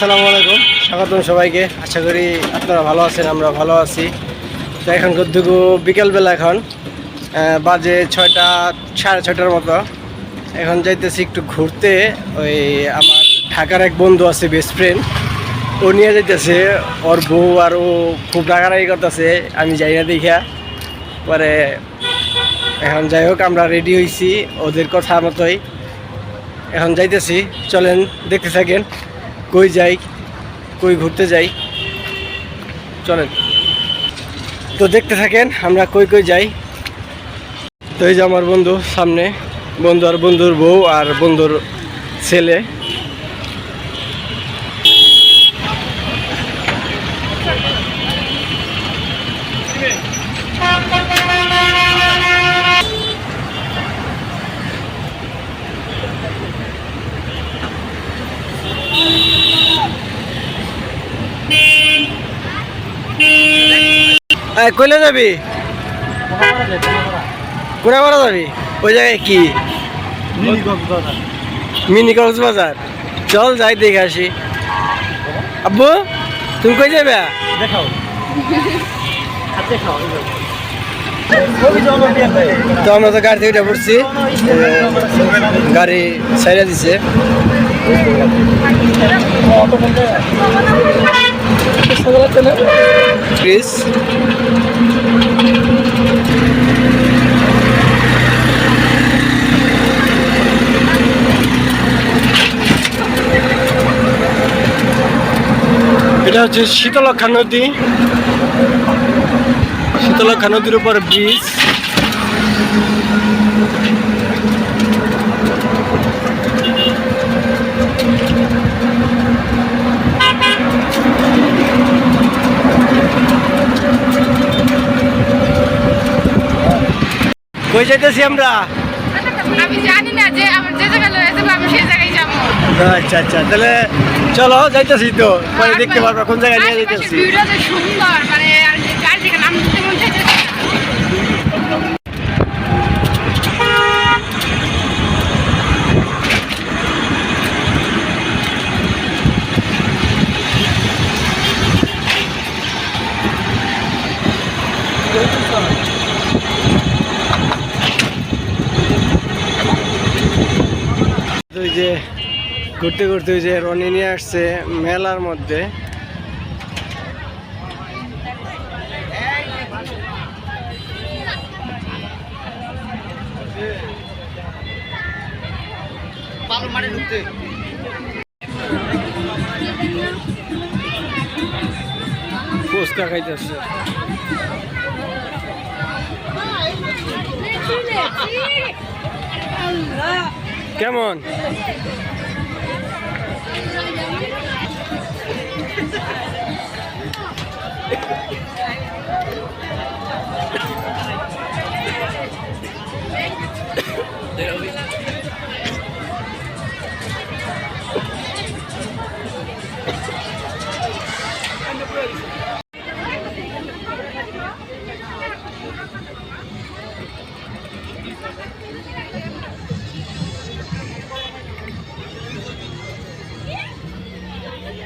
আসসালামু আলাইকুম। স্বাগতম সবাইকে। আশা করি আপনারা ভালো আছেন, আমরা ভালো আছি। তো এখন দুগু বিকেলবেলা এখন বাজে ছয়টা, সাড়ে ছয়টার মতো। এখন যাইতেছি একটু ঘুরতে। ওই আমার ঢাকার এক বন্ধু আছে বেস্ট ফ্রেন্ড ও নিয়ে যাইতেছে। ওর বউ আর ও খুব রাগারাগি করতেছে, আমি যাই না দেখা পরে এখন যাই হোক, আমরা রেডি হয়েছি ওদের কথা মতোই। এখন যাইতেছি, চলেন দেখতে থাকেন কই যাই, কই ঘুরতে যাই। চলেন। তো দেখতে থাকেন, আমরা কই কই যাই। তো এই যে আমার বন্ধু সামনে, বন্ধু আর বন্ধুর বউ আর বন্ধুর ছেলে এই, কইলে যাবি? কোনাপাড়া যাবি? ওই জায়গায় কি? মিনি কক্সবাজার। চল যাই দেখে আসি। আব্বু তুমি কই যাবে দেখাও। তো আমরা তো গাড়ি থেকে উঠে পড়ছি। গাড়ি সাইডে দিছে। প্লিজ এটা হচ্ছে শীতলক্ষা নদী শীতলক্ষা নদীর উপর ব্রিজ। কই যাইতেছি আমরা? আমি জানি না যে আমার যে জায়গায় লয়ে যাব আমি সেই জায়গায় যাব। আচ্ছা আচ্ছা তাহলে চলো যাইতেছি তো। পরে দেখতে পারব কোন জায়গায় নিয়ে যাইতেছি। ভিউটা যে সুন্দর মানে আর যে চারদিকে নাম দিতে মন চাইছে না। তো ওই যে ঘুরতে ঘুরতে ওই যে রনি নিয়ে আসছে মেলার মধ্যে। ফুচকা খাইতেছে। কেমন? よかった。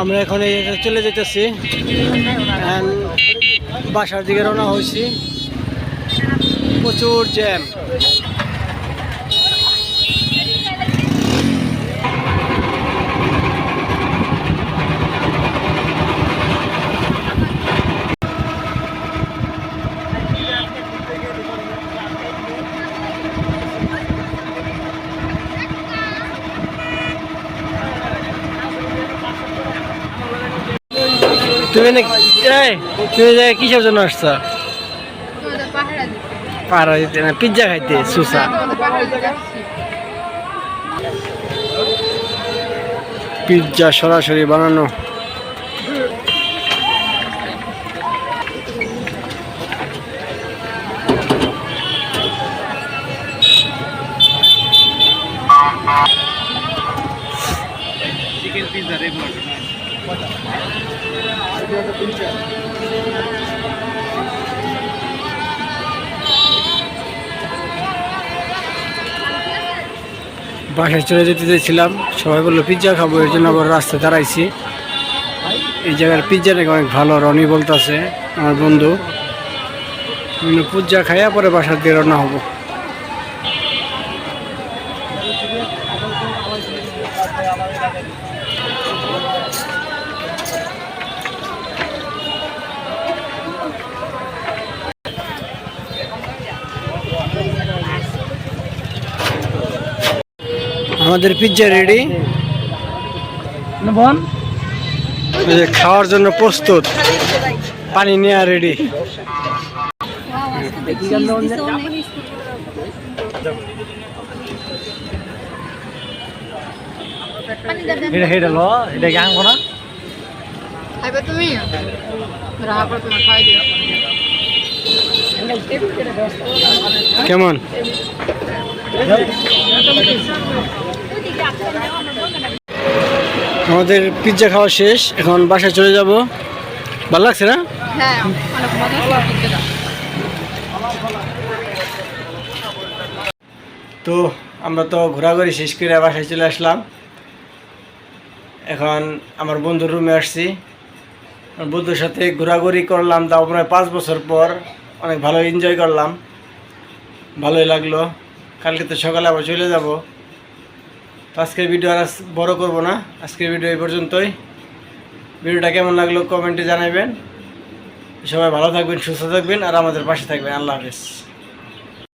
আমরা এখন চলে যেতেছি। বাসার দিকে রওনা হয়েছি। প্রচুর জ্যাম তুমি না তুমি কিসের জন্য আসছো? পাহারা দিতে না, পিজ্জা খাইতে, সুসা। পিজ্জা সরাসরি বানানো। চিকেন পিজ্জা রেগুলার বাসায় চলে যেতে চাইছিলাম। সবাই বলল পিৎজা খাব, এর জন্য আবার রাস্তায় দাঁড়াইছি। এই জায়গার পিৎজা নাকি অনেক ভালো, রনি বলতেছে, আমার বন্ধু। পিৎজা খাইয়া পরে বাসার দিয়ে রওনা হব। আমাদের পিৎজা রেডি বোন? খাওয়ার জন্য প্রস্তুত। পানি নেওয়া রেডি এটা হেডে লো এটা কি আনব না? খাইবে তুমি? রাহা পর খাই দিও। কেমন? আমাদের পিৎজা খাওয়া শেষ এখন বাসায় চলে যাব। ভালো লাগছে না? হ্যাঁ তো আমরা তো ঘোরাঘুরি শেষ করে বাসায় চলে আসলাম। এখন আমার বন্ধুর রুমে আসছি। বন্ধুর সাথে ঘোরাঘুরি করলাম তাও প্রায় পাঁচ বছর পর। অনেক ভালো এনজয় করলাম। ভালোই লাগল। কালকে তো সকালে আবার চলে যাব। তো আজকের ভিডিও আর বড় করব না। আজকের ভিডিও এই পর্যন্তই। ভিডিওটা কেমন লাগল কমেন্টে জানাবেন সবাই ভালো থাকবেন, সুস্থ থাকবেন, আর আমাদের পাশে থাকবেন। আল্লাহ হাফেজ।